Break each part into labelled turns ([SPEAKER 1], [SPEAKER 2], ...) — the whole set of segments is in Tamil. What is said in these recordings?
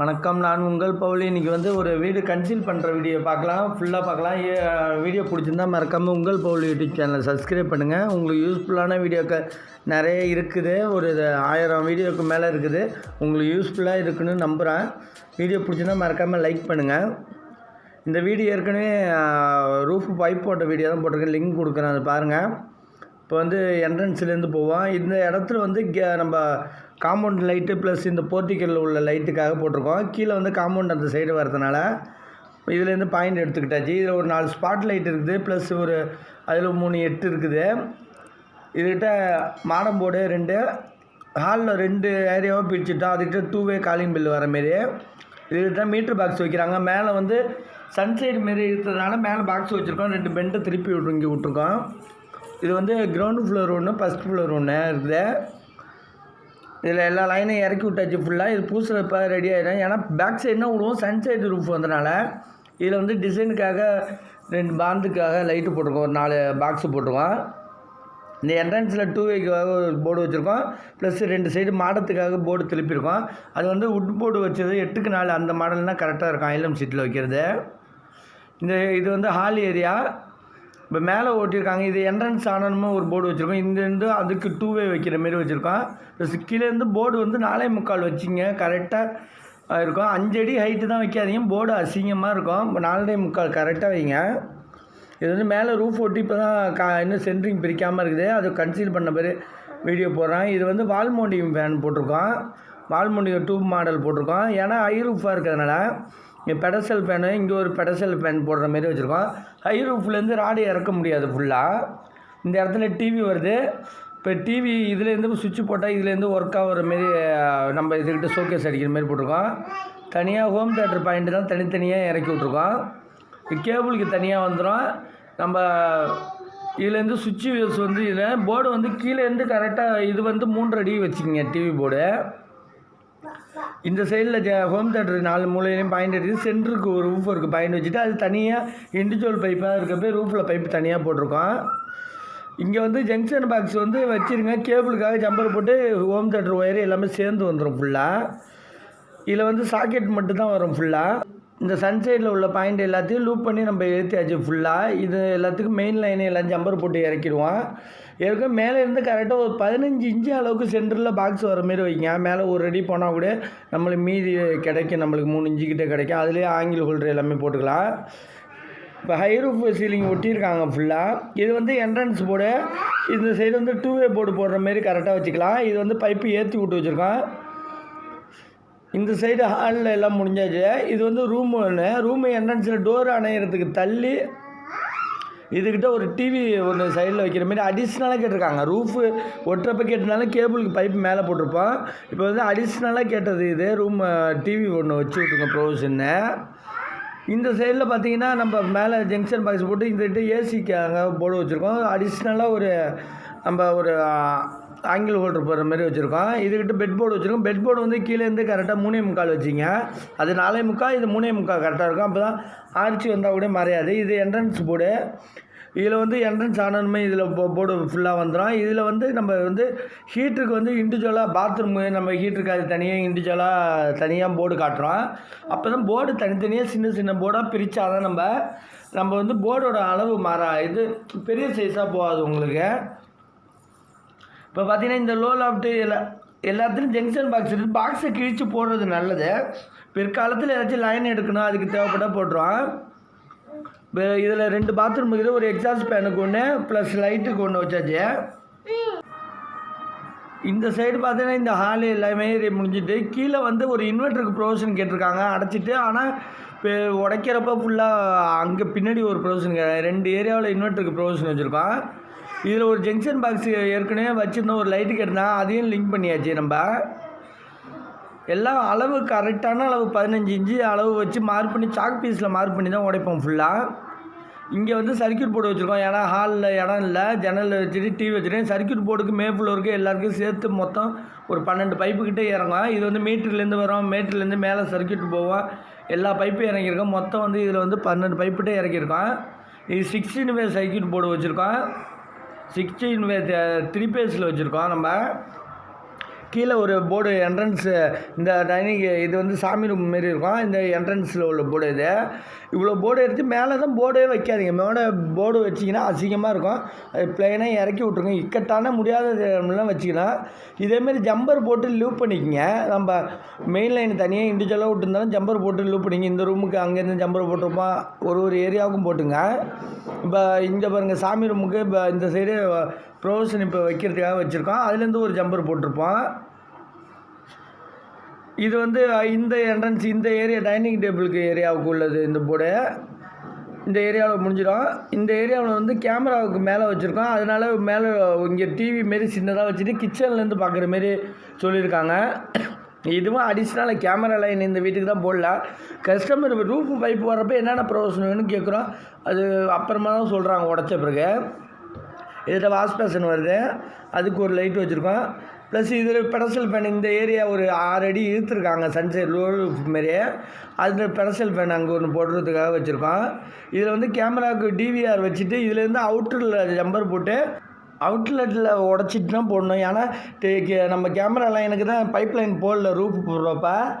[SPEAKER 1] வணக்கம். நான் உங்கள் பவுலி. இன்றைக்கி வந்து ஒரு வீடு கன்சீல் பண்ணுற வீடியோ பார்க்கலாம். ஃபுல்லாக பார்க்கலாம். வீடியோ பிடிச்சிருந்தா மறக்காமல் உங்கள் பவுலி யூடியூப் சேனலை சப்ஸ்கிரைப் பண்ணுங்கள் உங்களுக்கு யூஸ்ஃபுல்லான வீடியோக்கள் நிறைய இருக்குது. ஒரு இது ஆயிரம் வீடியோக்கு மேலே இருக்குது. உங்களுக்கு யூஸ்ஃபுல்லாக இருக்குன்னு நம்புகிறேன் வீடியோ பிடிச்சிருந்தா மறக்காமல் லைக் பண்ணுங்கள் இந்த வீடியோ ஏற்கனவே ரூஃப் பைப் போட்ட வீடியோ தான் போட்டிருக்கேன். லிங்க் கொடுக்குறேன். அதை பாருங்கள் இப்போ வந்து என்ட்ரன்ஸ்லேருந்து போவோம். இந்த இடத்துல வந்து கே- நம்ம காம்பவுண்ட் லைட்டு ப்ளஸ் இந்த போர்ட்டிக்கலில் உள்ள லைட்டுக்காக போட்டிருக்கோம். கீழே வந்து காம்பவுண்ட் அந்த சைடு வரதுனால இதுலேருந்து பாயிண்ட் எடுத்துக்கிட்டாச்சு. இதில் ஒரு நாலு ஸ்பாட் லைட் இருக்குது ப்ளஸ் ஒரு அதில் மூணு எட்டு இருக்குது. இதுகிட்ட மாடம் போர்டு ரெண்டு ஹாலில் ரெண்டு ஏரியாவாக பிரிச்சுட்டோம் அதுக்கிட்ட டூ வே காலிங் பில் வர மாரி. இதுக்கிட்ட மீட்ரு பாக்ஸ் வைக்கிறாங்க. மேலே வந்து சன்சைடு மாரி இருக்கிறதுனால மேலே பாக்ஸ் வச்சுருக்கோம். ரெண்டு பெண்டை திருப்பி விட்டு இங்கே விட்ருக்கோம் இது வந்து கிரவுண்டு ஃப்ளோர் ஒன்று ஃபஸ்ட் ஃப்ளோர் ஒன்று இருக்குது. இதில் எல்லா லைனையும் இறக்கி விட்டாச்சு ஃபுல்லாக இது பூசுகிறப்ப ரெடி ஆகிடும் ஏன்னா பேக் சைடுனா விடுவோம் சன் சைடு ரூஃப் வந்தனால இதில் வந்து டிசைனுக்காக ரெண்டு பாந்துக்காக லைட்டு போட்டிருக்கோம். ஒரு நாலு பாக்ஸு போட்டிருக்கோம். இந்த என்ட்ரன்ஸில் டூ வேக்காக ஒரு போர்டு வச்சுருக்கோம். ப்ளஸ் ரெண்டு சைடு மாடத்துக்காக போர்டு திருப்பியிருக்கோம். அது வந்து உட் போர்டு வச்சது எட்டுக்கு நாலு. அந்த மாடல்னால் கரெக்டாக இருக்கும். ஐலம் சீட்டில் வைக்கிறது. இந்த இது வந்து ஹால் ஏரியா இப்போ மேலே ஓட்டியிருக்காங்க. இது என்ட்ரன்ஸ் ஆனணுமா ஒரு போர்டு வச்சுருக்கோம். இங்கேருந்து அதுக்கு டூ வே வைக்கிற மாரி வச்சுருக்கோம். ப்ளஸ் கீழேருந்து போர்டு வந்து நாலே முக்கால் வச்சிங்க. கரெக்டாக இருக்கும். அஞ்சடி ஹைட்டு தான் வைக்காதீங்க. போர்டு அசிங்கமாக இருக்கும். இப்போ நாலே முக்கால் கரெக்டாக வைங்க. இது வந்து மேலே ரூஃப் ஒட்டி இப்போ தான் கா இன்னும் சென்ட்ரிங் பிரிக்காமல் இருக்குது. அது கன்சீல் பண்ண பேர் வீடியோ போடுறேன். இது வந்து வால் மவுண்டிங் ஃபேன் போட்டிருக்கோம். வால் மவுண்டிங் டூப் மாடல் போட்டிருக்கோம். ஏன்னா ஹை ரூஃபாக இருக்கிறதுனால இங்கே பெடசல் ஃபேனு இங்கே ஒரு பெடசல் ஃபேன் போடுற மாரி வச்சுருக்கோம். ஹை ரூஃப்லேருந்து ராடு இறக்க முடியாது ஃபுல்லாக இந்த இடத்துல டிவி வருது. இப்போ டிவி இதுலேருந்து சுவிட்ச் போட்டால் இதுலேருந்து ஒர்க் ஆகிற மாரி நம்ம இதுக்கிட்ட ஷோகேஸ் அடிக்கிற மாரி போட்டிருக்கோம். தனியாக ஹோம் தேட்டர் பாயிண்ட் தான் தனித்தனியாக இறக்கி விட்ருக்கோம் கேபிளுக்கு தனியாக வந்துடும் நம்ம இதுலேருந்து சுவிட்ச் வந்து இதில் போர்டு வந்து கீழேருந்து கரெக்டாக இது வந்து மூன்றரை அடி வச்சுக்கிங்க டிவி போர்டு இந்த சைடில் ஹோம் தேட்டர் நாலு மூலையிலையும் பாயிண்ட் எடுத்து சென்டருக்கு ஒரு ரூஃப் இருக்குது பாயிண்ட் வச்சுட்டு அது தனியாக இண்டிவிஜுவல் பைப்பாக இருக்கப்போ ரூஃபில் பைப் தனியாக போட்டிருக்கோம். இங்கே வந்து ஜங்ஷன் பாக்ஸ் வந்து வச்சுருங்க. கேபிளுக்காக ஜம்பர் போட்டு ஹோம் தேட்டர் ஒயர் எல்லாமே சேர்ந்து வந்துடும் ஃபுல்லாக இதில் வந்து சாக்கெட் மட்டும் தான் வரும் ஃபுல்லாக இந்த சன்சைடில் உள்ள பாயிண்ட் எல்லாத்தையும் லூப் பண்ணி நம்ம ஏற்றியாச்சு ஃபுல்லாக இது எல்லாத்துக்கும் மெயின் லைன் எல்லாம் ஜம்பர் போட்டு இறக்கிடுவோம். ஏற்கனவே மேலே இருந்து கரெக்டாக ஒரு பதினஞ்சு இன்ச்சு அளவுக்கு சென்டரில் பாக்ஸ் வர மாரி வைங்க. மேலே ஒரு ரெடி போனால் கூட நம்மளுக்கு மீதி கிடைக்கும். நம்மளுக்கு மூணு இன்ச்சு கிட்டே கிடைக்கும். அதுலேயே ஆங்கில் ஹோல்டர் எல்லாமே போட்டுக்கலாம். இப்போ ஹை ரூஃப் சீலிங் ஒட்டியிருக்காங்க ஃபுல்லாக இது வந்து என்ட்ரன்ஸ் போர்டு இந்த சைடு வந்து டூ வே போர்டு போடுற மாரி கரெக்டாக வச்சுக்கலாம். இது வந்து பைப்பு ஏற்றி விட்டு வச்சுருக்கோம். இந்த சைடு ஹாலில் எல்லாம் முடிஞ்சாச்சு. இது வந்து ரூம் ஒன்று ரூம் என்ட்ரன்ஸில் டோர் அணையிறதுக்கு தள்ளி இதுக்கிட்ட ஒரு டிவி ஒன்று சைடில் வைக்கிற மாதிரி அடிஷ்னலாக கேட்டிருக்காங்க. ரூஃபு ஒட்டுறப்ப கேட்டனாலும் கேபிளுக்கு பைப் மேலே போட்டிருப்போம் இப்போ வந்து அடிஷ்னலாக கேட்டது இது. ரூம் டிவி ஒன்று வச்சு விட்ருக்கோம் ப்ரொவிஷன்னு இந்த சைடில் பார்த்தீங்கன்னா நம்ம மேலே ஜங்ஷன் பாக்ஸ் போட்டு இந்த கிட்ட ஏசிக்காக போர்டு வச்சுருக்கோம். அடிஷ்னலாக ஒரு நம்ம ஒரு ஆங்கிள் ஹோல்டர் போடுற மாதிரி வச்சுருக்கோம். இதுக்கிட்ட பெட் போர்டு வச்சுருக்கோம். பெட் போர்டு வந்து கீழேருந்து கரெக்டாக மூணே முக்கால் வச்சிங்க. அது நாலே முக்கால் இது மூணே முக்கால் கரெக்டாக இருக்கும். அப்போ தான் ஆர்ச்சி வந்தால் கூட மறையாது. இது என்ட்ரன்ஸ் போர்டு இதில் வந்து என்ட்ரன்ஸ் ஆனணுமே இதில் போர்டு ஃபுல்லாக வந்துடும் இதில் வந்து நம்ம வந்து ஹீட்டருக்கு வந்து இண்டிவிஜுவலாக பாத்ரூமு நம்ம ஹீட்டருக்கு அது தனியாக இண்டிவிஜுவலாக தனியாக போர்டு காட்டுறோம். அப்போ தான் போர்டு தனித்தனியாக சின்ன சின்ன போர்டாக பிரித்தா தான் நம்ம நம்ம வந்து போர்டோட அளவு மாறா இது பெரிய சைஸாக போகாது உங்களுக்கு. இப்போ பார்த்தீங்கன்னா இந்த லோ லாஃப்ட்டு எல்லா எல்லாத்துலேயும் ஜங்ஷன் பாக்ஸ் இருக்குது பாக்ஸை கிழித்து போடுறது நல்லது. பிற்காலத்தில் ஏதாச்சும் லைன் எடுக்கணும் அதுக்கு தேவைப்பட்டால் போட்டுருவான். இப்போ இதில் ரெண்டு பாத்ரூம் இருக்குது. ஒரு எக்ஸாஸ்ட் ஃபேனுக்கு ஒன்று ப்ளஸ் லைட்டுக்கு ஒன்று வச்சாச்சு. இந்த சைடு பார்த்தீங்கன்னா இந்த ஹால் எல்லாமே முடிஞ்சிட்டு கீழே வந்து ஒரு இன்வெர்ட்டருக்கு ப்ரொவிஷன் கேட்டிருக்காங்க. அடைச்சிட்டு ஆனால் இப்போ உடைக்கிறப்ப ஃபுல்லாக அங்கே பின்னாடி ஒரு ப்ரொவிஷன் ரெண்டு ஏரியாவில் இன்வெர்ட்டருக்கு ப்ரொவிஷன் வச்சுருக்கோம். இதில் ஒரு ஜங்ஷன் பாக்ஸ் ஏற்கனவே வச்சுருந்தோம் ஒரு லைட்டு கேட்டிருந்தா அதையும் லிங்க் பண்ணியாச்சு நம்ம. எல்லாம் அளவு கரெக்டான அளவு பதினஞ்சு இன்ச்சு அளவு வச்சு மார்க் பண்ணி சாக் பீஸில் மார்க் பண்ணி தான் உடைப்போம் ஃபுல்லாக இங்கே வந்து சர்க்யூட் போர்டு வச்சுருக்கோம். ஏன்னா ஹாலில் இடம் இல்லை ஜன்னலில் வச்சுட்டு டிவி வச்சுருக்கேன் சர்க்யூட் போர்டுக்கு மேஃப்ளோருக்கு எல்லாருக்கும் சேர்த்து மொத்தம் ஒரு பன்னெண்டு பைப்புக்கிட்டே இறங்கும் இது வந்து மீட்டர்லேருந்து வரும். மீட்டர்லேருந்து மேலே சர்க்யூட் போவோம். எல்லா பைப்பும் இறங்கியிருக்கோம். மொத்தம் வந்து இதில் வந்து பன்னெண்டு பைப்புகிட்டே இறக்கியிருக்கோம் இது சிக்ஸ்டீன் வே சர்க்யூட் போர்டு வச்சுருக்கோம். சிக்ஸ்டீன் வே த்ரீ பேஸில் வச்சுருக்கோம் நம்ம. கீழே ஒரு போர்டு என்ட்ரன்ஸு இந்த டைனிங் இது வந்து சாமி ரூம் மாரி இருக்கும். இந்த என்ட்ரன்ஸில் உள்ள போர்டு இது. இவ்வளோ போர்டு எடுத்து மேலே தான் போர்டே வைக்காதீங்க. மேலே போர்டு வச்சிங்கன்னா அசிங்கமாக இருக்கும். அது ப்ளைனாக இறக்கி விட்ருங்க இக்கட்டான முடியாததெல்லாம் வச்சுக்கலாம். இதேமாரி ஜம்பர் போட்டு லூப் பண்ணிக்கோங்க. நம்ம மெயின் லைன் தனியாக இண்டிவிஜுவலாக விட்டுருந்தாலும் ஜம்பர் போட்டு லூப் பண்ணிங்க. இந்த ரூமுக்கு அங்கேருந்து ஜம்பர் போட்டிருப்போம். ஒரு ஒரு ஏரியாவுக்கும் போட்டுங்க. இப்போ இங்கே பாருங்கள் சாமி ரூமுக்கு இப்போ இந்த சைடு ப்ரொவிஷன் இப்போ வைக்கிறதுக்காக வச்சுருக்கோம். அதுலேருந்து ஒரு ஜம்பர் போட்டிருப்போம். இது வந்து இந்த என்ட்ரன்ஸ் இந்த ஏரியா டைனிங் டேபிளுக்கு ஏரியாவுக்கு உள்ளது இந்த போர்டு இந்த ஏரியாவில் முடிஞ்சிடும். இந்த ஏரியாவில் வந்து கேமராவுக்கு மேலே வச்சுருக்கோம். அதனால் மேலே இங்கே டிவி மாரி சின்னதாக வச்சுட்டு கிச்சன்லேருந்து பார்க்குற மாரி சொல்லியிருக்காங்க. இதுவும் அடிஷ்னலாக கேமரா லைன் இந்த வீட்டுக்கு தான் போடல. கஸ்டமர் ரூஃப் பைப் வர்றப்போ என்னென்ன ப்ரொவிஷன் வேணும்னு கேட்குறோம் அது அப்புறமா தான் சொல்கிறாங்க உடச்ச பிறகு. இதில் வாஷ் பேஷன் வருது. அதுக்கு ஒரு லைட் வச்சுருக்கோம். ப்ளஸ் இதில் பெடசல் ஃபேன் இந்த ஏரியா ஒரு ஆறு அடி இழுத்துருக்காங்க சன்சைட் ரூஃப் மாரியே. அதில் பெடசல் ஃபேன் அங்கே ஒன்று போடுறதுக்காக வச்சுருக்கோம். இதில் வந்து கேமராவுக்கு டிவிஆர் வச்சுட்டு இதுலேருந்து அவுட்டரில் ஜம்பர் போட்டு அவுட்லெட்டில் உடச்சிட்டு தான் போடணும். ஏன்னா டே- கே- நம்ம கேமராலாம் எனக்கு தான் பைப் லைன் போடல ரூப் போடுறப்ப.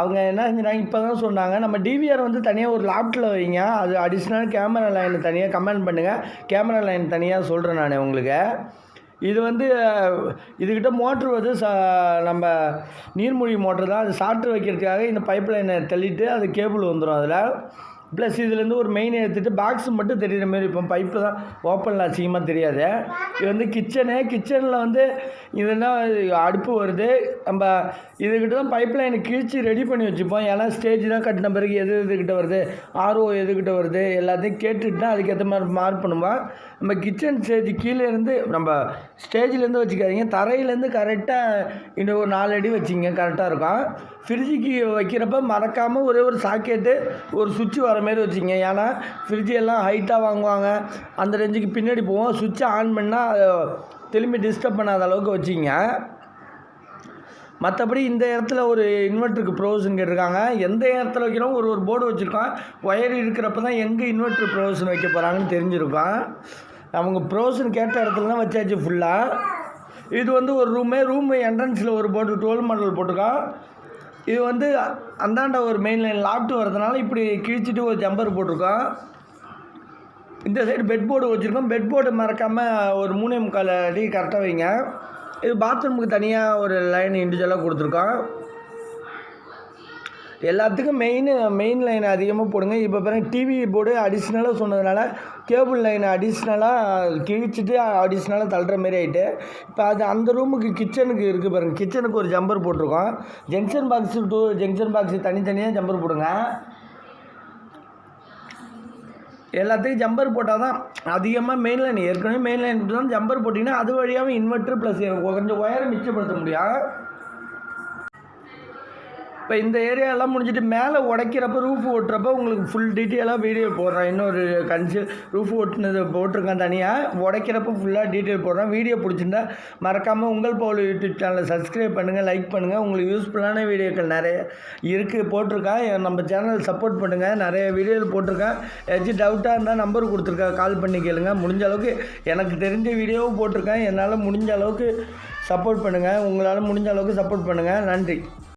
[SPEAKER 1] அவங்க என்ன செஞ்சாங்க இப்போ தான் சொன்னாங்க. நம்ம டிவிஆர் வந்து தனியாக ஒரு லேப்டில் வைங்க. அது அடிஷ்னல் கேமரா லைன் தனியாக கமெண்ட் பண்ணுங்கள் கேமரா லைன் தனியாக சொல்கிறேன் நான் உங்களுக்கு. இது வந்து இதுக்கிட்ட மோட்ரு வந்து ச நம்ம நீர்மூழ்கி மோட்ரு தான். அது சாற்று வைக்கிறதுக்காக இந்த பைப் லைனை தள்ளிட்டு அது கேபிள் வந்துடும் அதில். ப்ளஸ் இதுலேருந்து ஒரு மெயின் எடுத்துகிட்டு பாக்ஸ் மட்டும் தெரிகிற மாதிரி இப்போ பைப்பு தான் ஓப்பனில் அதிகமாக தெரியாது. இது வந்து கிச்சனு கிச்சனில் வந்து இதெல்லாம் அடுப்பு வருது. நம்ம இதுக்கிட்ட தான் பைப் லைனை கிழிச்சு ரெடி பண்ணி வச்சுப்போம். ஏன்னா ஸ்டேஜ் தான் கட்டின பிறகு எது எதுக்கிட்ட வருது? ஆர்ஓ எதுக்கிட்ட வருது? எல்லாத்தையும் கேட்டுட்டு தான் அதுக்கேற்ற மாதிரி மார்க் பண்ணுவோம். நம்ம கிச்சன் ஸ்டேஜ் கீழே இருந்து நம்ம ஸ்டேஜ்லேருந்து வச்சுக்காதீங்க. தரையிலேருந்து கரெக்டாக இன்னும் ஒரு நாலு அடி வச்சிங்க கரெக்டாக இருக்கும். ஃப்ரிட்ஜுக்கு வைக்கிறப்ப மறக்காமல் ஒரே ஒரு சாக்கெட்டு ஒரு சுவிட்சு வர மாதிரி வச்சுங்க ஏன்னா ஃப்ரிட்ஜு எல்லாம் ஹைட்டாக வாங்குவாங்க. அந்த ரேஞ்சுக்கு பின்னாடி போவோம். சுவிட்சை ஆன் பண்ணால் திரும்பி டிஸ்டர்ப் பண்ணாத அளவுக்கு வச்சிங்க மற்றபடி இந்த இடத்துல ஒரு இன்வெர்ட்டருக்கு ப்ரொவிஷன் கேட்டிருக்காங்க. எந்த இடத்துல வைக்கிறோம் ஒரு ஒரு போர்டு வச்சுருக்கோம். ஒயர் இருக்கிறப்ப தான் எங்கே இன்வெர்ட்ரு ப்ரொவிஷன் வைக்க போகிறாங்கன்னு தெரிஞ்சிருக்கோம். அவங்க ப்ரொவிஷன் கேட்ட இடத்துல தான் வச்சாச்சு ஃபுல்லாக இது வந்து ஒரு ரூமே ரூம் என்ட்ரன்ஸில் ஒரு போர்டு டுவெல் மாடல் போட்டிருக்கோம். இது வந்து அந்தாண்ட ஒரு மெயின் லைன் லாப்ட் வரதுனால இப்படி கிழிச்சிட்டு ஒரு ஜம்பர் போட்டிருக்கோம். இந்த சைடு பெட் போர்டு வச்சுருக்கோம். பெட் போர்டு மறக்காமல் ஒரு மூணே முக்கால் அடி கரெக்டாக வைங்க. இது பாத்ரூமுக்கு தனியாக ஒரு லைன் இண்டிவிஜுவலாக கொடுத்துருக்கோம். எல்லாத்துக்கும் மெயின் மெயின் லைன் அதிகமாக போடுங்க. இப்போ பாருங்க டிவி போர்டு அடிஷ்னலாக சொன்னதுனால கேபிள் லைன் அடிஷ்னலாக கிழிச்சிட்டு அடிஷ்னலாக தள்ளுற மாரி ஆகிட்டு இப்போ அது அந்த ரூமுக்கு கிச்சனுக்கு இருக்குது பாருங்கள் கிச்சனுக்கு ஒரு ஜம்பர் போட்டிருக்கோம். Junction box to junction box தனித்தனியாக ஜம்பர் போடுங்க. எல்லாத்தையும் ஜம்பர் போட்டால் தான் அதிகமாக மெயின் லைன் ஏற்கனவே மெயின் லைன் தான் ஜம்பர் போட்டிங்கன்னா அது வழியாகவும் இன்வெர்ட்ரு ப்ளஸ் கொஞ்சம் ஒயரை மிச்சப்படுத்த முடியும். இப்போ இந்த ஏரியாலாம் முடிஞ்சிட்டு மேலே உடைக்கிறப்ப ரூஃப் ஓட்டுறப்ப உங்களுக்கு ஃபுல் டீட்டெயிலாக வீடியோ போடுறேன். இன்னொரு கன்சி ரூஃப் ஓட்டுனது போட்டிருக்கேன் தனியாக உடைக்கிறப்ப ஃபுல்லாக டீட்டெயில் போடுறேன். வீடியோ பிடிச்சிருந்தா மறக்காமல் உங்கள் போல் யூடியூப் சேனலை சப்ஸ்கிரைப் பண்ணுங்கள் லைக் பண்ணுங்கள் உங்களுக்கு யூஸ்ஃபுல்லான வீடியோக்கள் நிறைய இருக்குது போட்டிருக்கேன். நம்ம சேனல் சப்போர்ட் பண்ணுங்கள் நிறைய வீடியோவில் போட்டிருக்கேன். ஏதாச்சும் டவுட்டாக இருந்தால் நம்பர் கொடுத்துருக்கேன். கால் பண்ணி கேளுங்க. முடிஞ்ச அளவுக்கு எனக்கு தெரிஞ்ச வீடியோவும் போட்டிருக்கேன். என்னால் முடிஞ்ச அளவுக்கு சப்போர்ட் பண்ணுங்கள் உங்களால் முடிஞ்ச அளவுக்கு சப்போர்ட் பண்ணுங்கள் நன்றி.